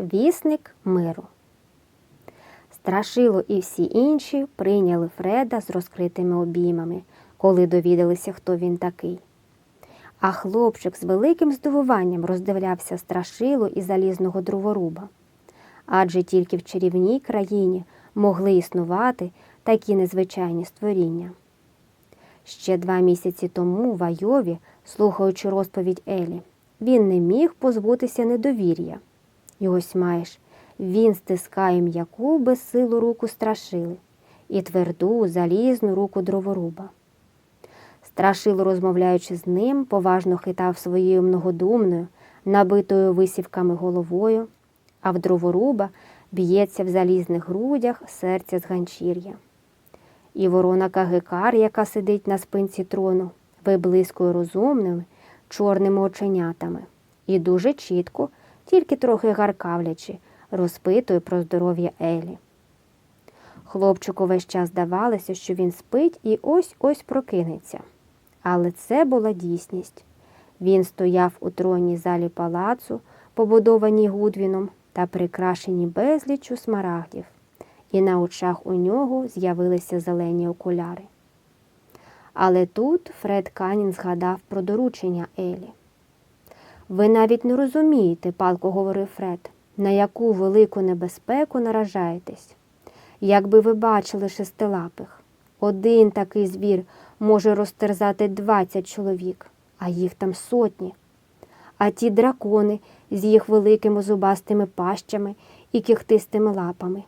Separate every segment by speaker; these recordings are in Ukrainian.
Speaker 1: Вісник миру. Страшило і всі інші прийняли Фреда з розкритими обіймами, коли довідалися, хто він такий. А хлопчик з великим здивуванням роздивлявся страшило і залізного дроворуба. Адже тільки в чарівній країні могли існувати такі незвичайні створіння. Ще два місяці тому в Айові, слухаючи розповідь Елі, він не міг позбутися недовір'я. Ось маєш, він стискає м'яку безсилу руку страшили і тверду залізну руку дроворуба. Страшило, розмовляючи з ним, поважно хитав своєю многодумною, набитою висівками головою, а в дроворуба б'ється в залізних грудях серця з ганчір'я. І ворона Кагикар, яка сидить на спинці трону, виблискує розумними чорними оченятами, і дуже чітко, тільки трохи гаркавлячи, розпитує про здоров'я Елі. Хлопчику весь час здавалося, що він спить і ось ось прокинеться. Але це була дійсність. Він стояв у тронній залі палацу, побудованій Гудвіном та прикрашеній безліччю смарагдів, і на очах у нього з'явилися зелені окуляри. Але тут Фред Канін згадав про доручення Елі. Ви навіть не розумієте, палко говорив Фред, на яку велику небезпеку наражаєтесь. Якби ви бачили шестилапих, один такий звір може розтерзати 20 чоловік, а їх там сотні. А ті дракони з їх великими зубастими пащами і кіхтистими лапами.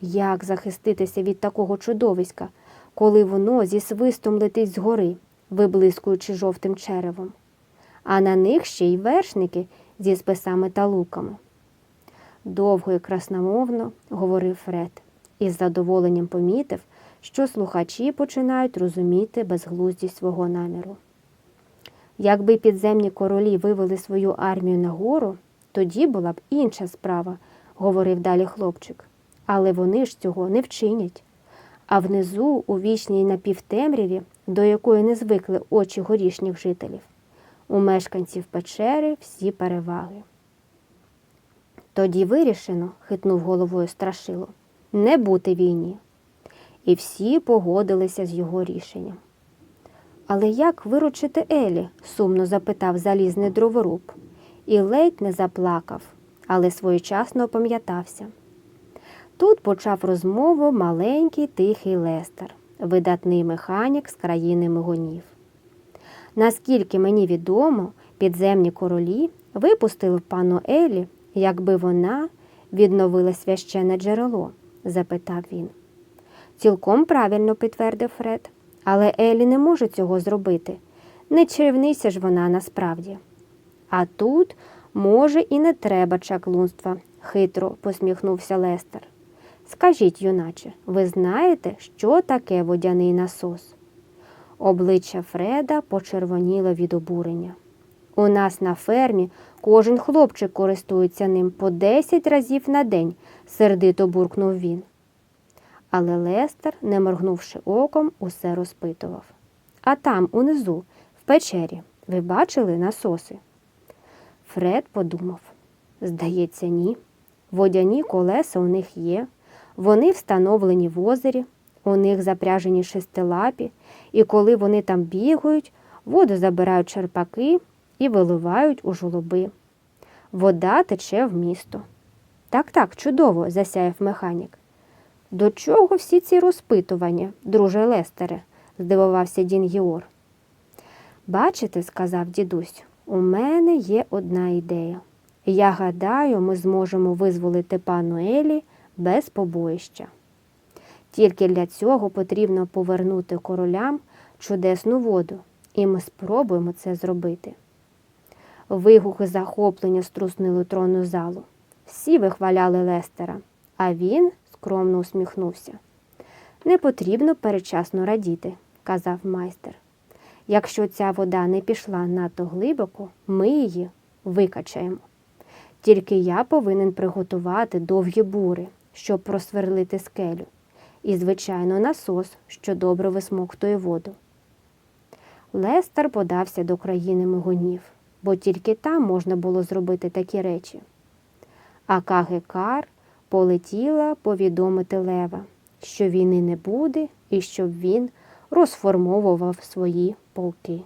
Speaker 1: Як захиститися від такого чудовиська, коли воно зі свистом летить згори, виблискуючи жовтим черевом, а на них ще й вершники зі списами та луками. Довго і красномовно говорив Фред і з задоволенням помітив, що слухачі починають розуміти безглуздість свого наміру. Якби підземні королі вивели свою армію на гору, тоді була б інша справа, говорив далі хлопчик. Але вони ж цього не вчинять. А внизу, у вічній напівтемряві, до якої не звикли очі горішніх жителів, у мешканців печери всі переваги. Тоді вирішено, хитнув головою страшило, не бути війні. І всі погодилися з його рішенням. Але як виручити Елі? сумно запитав залізний дроворуб, і ледь не заплакав, але своєчасно опам'ятався. Тут почав розмову маленький тихий Лестер, видатний механік з країни мигонів. Наскільки мені відомо, підземні королі випустили пану Елі, якби вона відновила священне джерело? запитав він. Цілком правильно підтвердив Фред, але Елі не може цього зробити. Не чарівниця ж вона насправді. А тут, може, і не треба чаклунства, хитро посміхнувся Лестер. Скажіть, юначе, ви знаєте, що таке водяний насос? Обличчя Фреда почервоніло від обурення. У нас на фермі кожен хлопчик користується ним по 10 разів на день, сердито буркнув він. Але Лестер, не моргнувши оком, усе розпитував. А там, унизу, в печері, ви бачили насоси? Фред подумав здається, ні. Водяні колеса у них є, вони встановлені в озері, у них запряжені шестилапі, і коли вони там бігають, воду забирають черпаки і виливають у жолоби. Вода тече в місто. Так, так, чудово, засяяв механік. До чого всі ці розпитування, друже Лестере? здивувався Дін Геор. Бачите, сказав дідусь, у мене є одна ідея. Я гадаю, ми зможемо визволити пану Елі без побоїща. Тільки для цього потрібно повернути королям чудесну воду, і ми спробуємо це зробити. Вигуки захоплення струснили тронну залу. Всі вихваляли Лестера, а він скромно усміхнувся. Не потрібно передчасно радіти, казав майстер. Якщо ця вода не пішла надто глибоко, ми її викачаємо. Тільки я повинен приготувати довгі бури, щоб просверлити скелю, і, звичайно, насос, що добре висмоктує воду. Лестер подався до країни мигунів, бо тільки там можна було зробити такі речі. а Кагекар полетіла повідомити Лева, що війни не буде і щоб він розформовував свої полки.